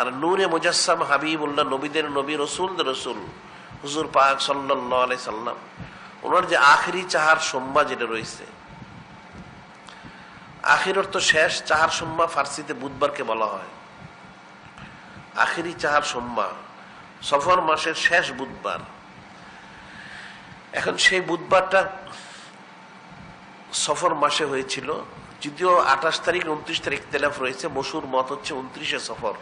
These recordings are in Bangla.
আর নূরে মুজাসসাম হাবিবুল্লাহ, নবীদের নবী, রসুলদের রসুল, হুজুর পাক সাল্লাহ আলাই সাল্লাম। ওনার যে আখেরি চাহার সোম্মা যেটা রয়েছে, আখির অর্থ শেষ চাহার সোম্মা ফার্সিতে বুধবারকে বলা হয়। আখেরি চাহার সোম্মা, সফর মাসের শেষ বুধবার। এখন সেই বুধবারটা সফর মাসে হয়েছিল, যদিও আঠাশ তারিখ, উনত্রিশ তারিখ তেলাফ রয়েছে মসুর মত হচ্ছে উনত্রিশে সফর।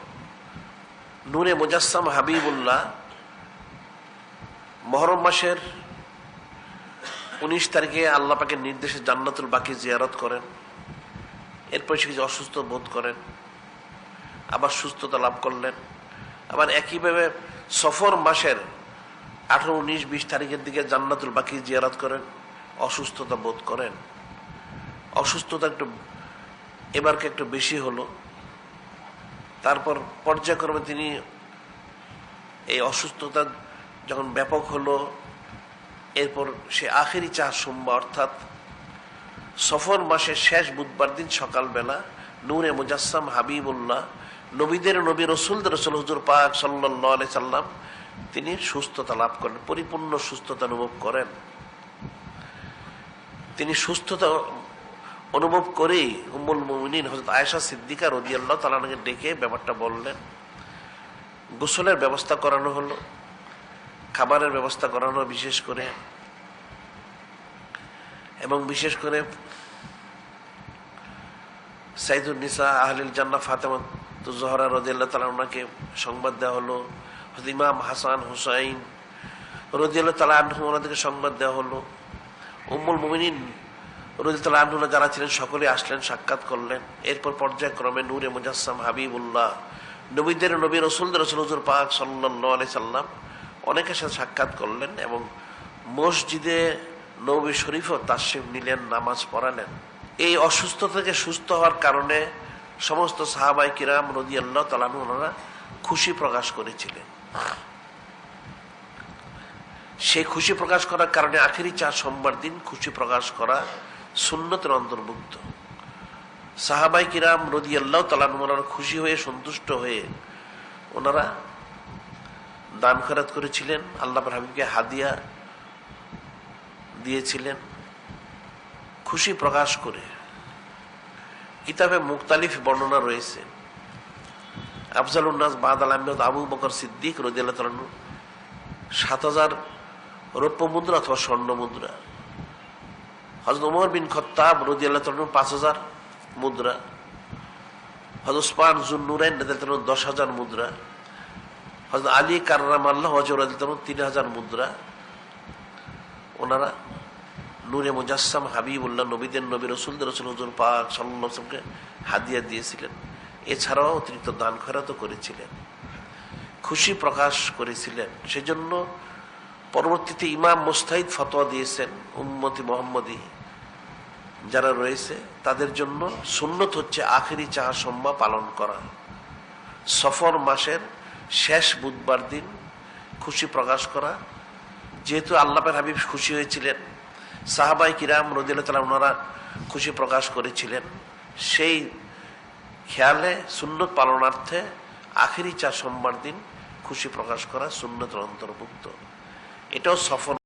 নূরে মুজাসসাম হাবিবুল্লাহ মহরম মাসের উনিশ তারিখে আল্লাহ পাকের নির্দেশে জান্নাতুল বাকি জিয়ারত করেন। এরপর সে কিছু অসুস্থ বোধ করেন, আবার সুস্থতা লাভ করলেন। আবার একইভাবে সফর মাসের আঠারো, উনিশ, বিশ তারিখের দিকে জান্নাতুল বাকি জিয়ারত করেন, অসুস্থতা বোধ করেন। অসুস্থতা একটু, এবারকে একটু বেশি হলো। তারপর পর্যায়ক্রমে তিনি এই অসুস্থতা যখন ব্যাপক হলো, এরপর সে আখেরি চাহ সোমবার, অর্থাৎ সফর মাসের শেষ বুধবার দিন সকালবেলা নূরে মুজাসসাম হাবিবুল্লাহ, নবীদের নবী রসুলদের রসুল হুজুর পাক সাল্লাহ সাল্লাম, তিনি সুস্থতা লাভ করেন, পরিপূর্ণ সুস্থতা অনুভব করেন। তিনি সুস্থতা অনুভব করেই উম্মুল মুমিনিন হজরত আয়েশা সিদ্দিকা রদিয়াল্লাহ তালাকে ডেকে ব্যাপারটা বললেন। গোসলের ব্যবস্থা করানো হলো, খাবারের ব্যবস্থা করানো বিশেষ করে, এবং বিশেষ করে সাইদুল নিসা, আহলিল জান্না ফাতেমা জহরা রদিয়াল্লাহ তালা ওনাকে সংবাদ দেওয়া হলো ইমাম হাসান হুসাইন রদিয়াল্লাহ তালা আনহু ওনাদেরকে সংবাদ দেওয়া হলো। উম্মুল মুমিনিন আনহুনা যারা ছিলেন সকলে আসলেন, সাক্ষাৎ করলেন। এরপর পর্যায়ক্রমে নূরে মুজাসসাম হাবিবুল্লাহ, নবীদের নবী, রসুলদের রসুল, হুজুর পাক সাল্লাহ সাল্লাম অনেকের সাথে সাক্ষাৎ করলেন এবং মসজিদে নবী শরীফও তাসিম নিলেন, নামাজ পড়ালেন। এই অসুস্থ থেকে সুস্থ হওয়ার কারণে সমস্ত সাহাবাই কিরাম রদি আল্লাহ তালানু ওনারা খুশি প্রকাশ করেছিলেন। সেই খুশি প্রকাশ করার কারণে আখেরি চার সোমবার দিন খুশি প্রকাশ করা সুন্নতের অন্তর্ভুক্ত। সাহাবাই কিরাম রদি আল্লাহ তালান খুশি হয়ে, সন্তুষ্ট হয়ে ওনারা দান খরাত করেছিলেন। আল্লাহ হাবিবকে হাদিয়া দিয়েছিলেন। খুশি প্রকাশ করে কিতাবে মুক্তালিফ বর্ণনা রয়েছে। আফজাল উন্নাস বাদ আল আহমেদ, আবু বকর সিদ্দিক তালানু সাত হাজার রৌপ্য মুদ্রা অথবা স্বর্ণ মুদ্রা। হজরত উমর বিন খত্তাব রদি আল্লাহ পাঁচ হাজার মুদ্রা হজরত উসমান জুন্নুরাইন দশ হাজার মুদ্রা হজরত আলী কার্রাম আল্লাহ হজর তিন হাজার মুদ্রা, ওনারা নূরে মুজাসসাম হাবিবুল্লাহ নবীদের নবী রসুলদের রসুল হজুর পাক সাল্লামকে হাদিয়া দিয়েছিলেন। এছাড়াও অতিরিক্ত দান খরাত করেছিলেন। খুশি প্রকাশ করেছিলেন। সেজন্য পরবর্তীতে ইমাম মুস্তাহিদ ফতোয়া দিয়েছেন উম্মতি মোহাম্মদী যারা রয়েছে, তাদের জন্য সুন্নত হচ্ছে আখেরি চাহা সম্মা পালন করা। সফর মাসের শেষ বুধবার দিন খুশি প্রকাশ করা। যেহেতু আল্লাপের হাবিব খুশি হয়েছিলেন সাহাবাই কিরাম রদিল তালা ওনারা খুশি প্রকাশ করেছিলেন। সেই খেয়ালে সুন্নত পালনার্থে আখেরি চা সোমবার দিন খুশি প্রকাশ করা সুন্নতের অন্তর্ভুক্ত। এটাও সফল